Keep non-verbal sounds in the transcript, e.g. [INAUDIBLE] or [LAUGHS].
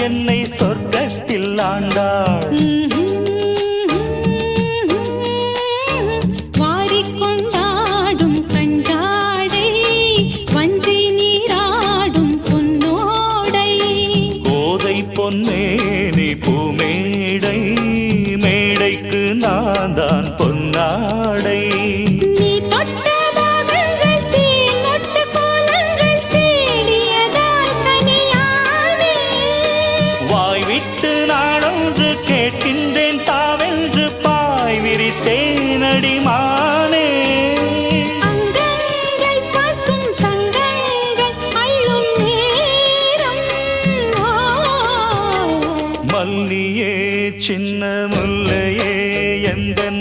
என்னை சொர்க்கத்தில் ஆண்டாள். [LAUGHS] வாரிக்கொண்டாடும் கண்டாடை வந்தி நீராடும் பொன்னோடை. கோதை பொன்னே நீ பூமேடை மேடைக்கு நான் தான் பொன்னாடை. வாய் விட்டு நாடொன்று கேட்கின்றேன் தாவென்று பாய் விரித்தேனடி மானே. மல்லியே சின்ன